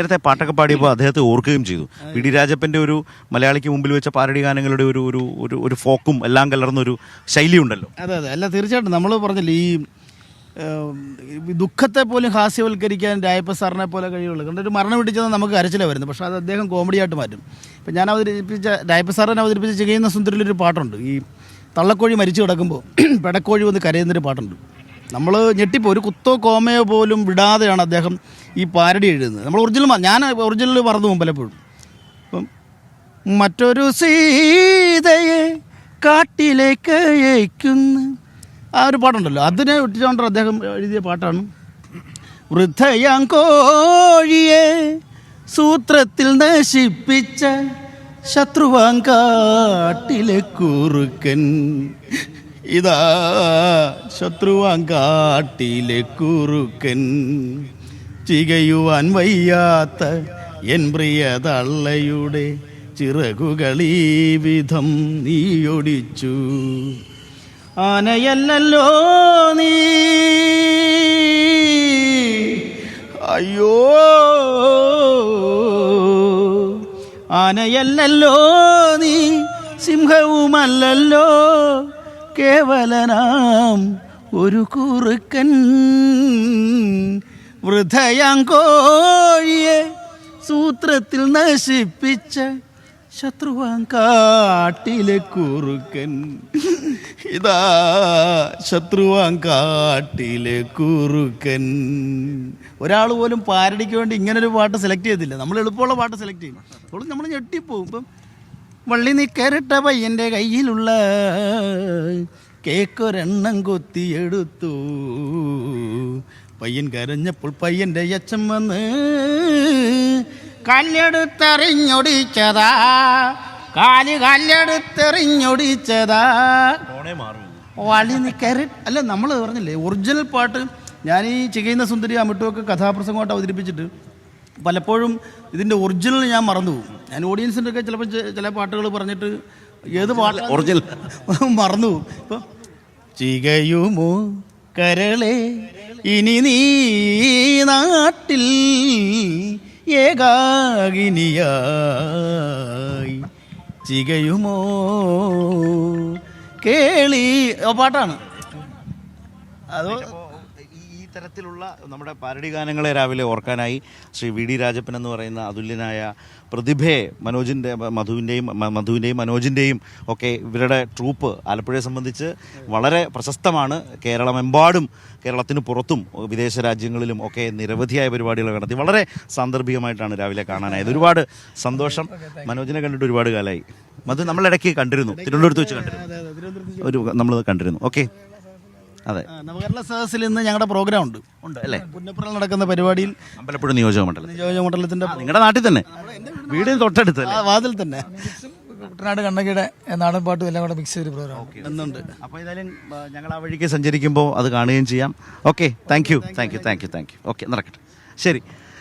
നേരത്തെ പാട്ടൊക്കെ പാടിയപ്പോൾ അദ്ദേഹത്തെ ഓർക്കുകയും ചെയ്തു. പി ഡി രാജപ്പന്റെ ഒരു മലയാളിക്ക് മുമ്പിൽ വെച്ച പാരടി ഗാനങ്ങളുടെ ഒരു ഒരു ഒരു ഒരു ഫോക്കും എല്ലാം കലർന്ന ഒരു ശൈലിയുണ്ടല്ലോ. അതെ അതെ. അല്ല തീർച്ചയായിട്ടും നമ്മൾ പറഞ്ഞില്ലേ ഈ ദുഃഖത്തെ പോലും ഹാസ്യവൽക്കരിക്കാൻ രായപ്പ സാറിനെ പോലെ കഴിയുള്ളൂ കാരണം ഒരു മരണം പിടിച്ചത് നമുക്ക് കരച്ചിലാണ് വരുന്നത്. പക്ഷേ അത് അദ്ദേഹം കോമഡിയായിട്ട് മാറ്റും. ഇപ്പം ഞാൻ അവതരിപ്പിച്ച രായപ്പ സാറിനെ അവതരിപ്പിച്ച ചെയ്യുന്ന സുന്ദരിലൊരു പാട്ടുണ്ട്. ഈ തള്ളക്കോഴി മരിച്ചു കിടക്കുമ്പോൾ പെടക്കോഴി വന്ന് കരയുന്നൊരു പാട്ടുണ്ട്. നമ്മൾ ഞെട്ടിപ്പോൾ ഒരു കുത്തോ കോമയോ പോലും വിടാതെയാണ് അദ്ദേഹം ഈ പാരഡി എഴുതുന്നത്. നമ്മൾ ഒറിജിനൽ ഞാൻ ഒറിജിനൽ മറന്നു പോകും പലപ്പോഴും. അപ്പം മറ്റൊരു സീതയെ കാട്ടിലേക്ക് അയക്കുന്നു. ആ ഒരു പാട്ടുണ്ടല്ലോ. അതിനെ ഒട്ടിച്ചുകൊണ്ട് അദ്ദേഹം എഴുതിയ പാട്ടാണ്. വൃദ്ധയാം കോഴിയെ സൂത്രത്തിൽ നശിപ്പിച്ച ശത്രുവാങ്കാട്ടിലെ കുറുക്കൻ. ഇതാ ശത്രുവാങ്കാട്ടിലെ കുറുക്കൻ. ചികയുവാൻ വയ്യാത്ത എൻ പ്രിയ തള്ളയുടെ ചിറകുകളീ വിധം നീയൊടിച്ചു. ആനയല്ലല്ലോ നീ. അയ്യോ. ആനയല്ലല്ലോ നീ. സിംഹവുമല്ലല്ലോ. കേവലനാം ഒരു കുറുക്കൻ വൃദ്ധയാങ്കോഴിയെ സൂത്രത്തിൽ നശിപ്പിച്ച ശത്രുവാൻ കാട്ടിലെ കുറുക്കൻ. ഇതാ ശത്രുവാൻ കാട്ടിലെ കുറുക്കൻ. ഒരാൾ പോലും പാരടിക്ക് വേണ്ടി ഇങ്ങനൊരു പാട്ട് സെലക്ട് ചെയ്തില്ല. നമ്മൾ എളുപ്പമുള്ള പാട്ട് സെലക്ട് ചെയ്യും. അപ്പോൾ നമ്മൾ ഞെട്ടിപ്പോവും. ഇപ്പം വള്ളി നിക്കരട്ട പയ്യന്റെ കയ്യിലുള്ള കേക്കൊരെണ്ണം കൊത്തിയെടുത്തു. പയ്യൻ കരഞ്ഞപ്പോൾ പയ്യന്റെ അച്ഛൻ വന്ന് കല്ലെടുത്തെറിഞ്ഞൊടിച്ചതാ കാൽ കല്ലെടുത്തെറിഞ്ഞൊടിച്ചതാ. വളി നിക്കര അല്ല നമ്മൾ പറഞ്ഞില്ലേ ഒറിജിനൽ പാട്ട് ഞാൻ ഈ ചികയുന്ന സുന്ദരി അമിട്ടുമൊക്കെ കഥാപ്രസംഗമായിട്ട് അവതരിപ്പിച്ചിട്ട് പലപ്പോഴും ഇതിന്റെ ഒറിജിനൽ ഞാൻ മറന്നു പോകും. ഞാൻ ഓഡിയൻസിന്റെ ഒക്കെ ചിലപ്പോൾ ചില പാട്ടുകൾ പറഞ്ഞിട്ട് ഏത് പാട്ട് ഒറിജിനൽ മറന്നു പോകും. ഇപ്പം ചികയുമോ കരളെ ഇനി നീ നാട്ടിൽ ഏകാഗിനിയായി. ചികയുമോ കേളി പാട്ടാണ്. അതോ ഈ തരത്തിലുള്ള നമ്മുടെ പാരടി ഗാനങ്ങളെ രാവിലെ ഓർക്കാനായി ശ്രീ വി ഡി രാജപ്പൻ എന്ന് പറയുന്ന അതുല്യനായ പ്രതിഭയെ മനോജിന്റെ മധുവിന്റെയും മധുവിന്റെയും മനോജിന്റെയും ഒക്കെ ഇവരുടെ ട്രൂപ്പ് ആലപ്പുഴയെ സംബന്ധിച്ച് വളരെ പ്രശസ്തമാണ്. കേരളമെമ്പാടും കേരളത്തിന് പുറത്തും വിദേശ രാജ്യങ്ങളിലും ഒക്കെ നിരവധിയായ പരിപാടികൾ നടത്തി. വളരെ സാന്ദർഭികമായിട്ടാണ് രാവിലെ കാണാനായത്. ഒരുപാട് സന്തോഷം. മനോജിനെ കണ്ടിട്ട് ഒരുപാട് കാലമായി. മധു നമ്മളിടയ്ക്ക് കണ്ടിരുന്നു. തിരുവനന്തപുരത്ത് വെച്ച് കണ്ടിരുന്നു. ഒരു നമ്മൾ കണ്ടിരുന്നു. ഓക്കെ. അതെ. നവകേരള സദസ്സിൽ ഇന്ന് ഞങ്ങളുടെ പ്രോഗ്രാം ഉണ്ട്. ഉണ്ട്. അല്ലേ? പുന്നപ്പുറയിൽ നടക്കുന്ന പരിപാടിയിൽ അമ്പലപ്പുഴ നിയോജക മണ്ഡലം നിയോജക മണ്ഡലത്തിന്റെ നിങ്ങളുടെ നാട്ടിൽ തന്നെ. വീട് തൊട്ടടുത്ത് വാതിൽ തന്നെ. കുട്ടനാട് കണ്ണകിയുടെ നാടൻ പാട്ടും എല്ലാം കൂടെ മിക്സ് ചെയ്തൊരു പ്രോഗ്രാം എന്നുണ്ട്. അപ്പോൾ ഏതായാലും ഞങ്ങൾ ആ വഴിക്ക് സഞ്ചരിക്കുമ്പോൾ അത് കാണുകയും ചെയ്യാം. Okay thank you thank you thank you thank you okay നടക്കട്ടെ. ശരി.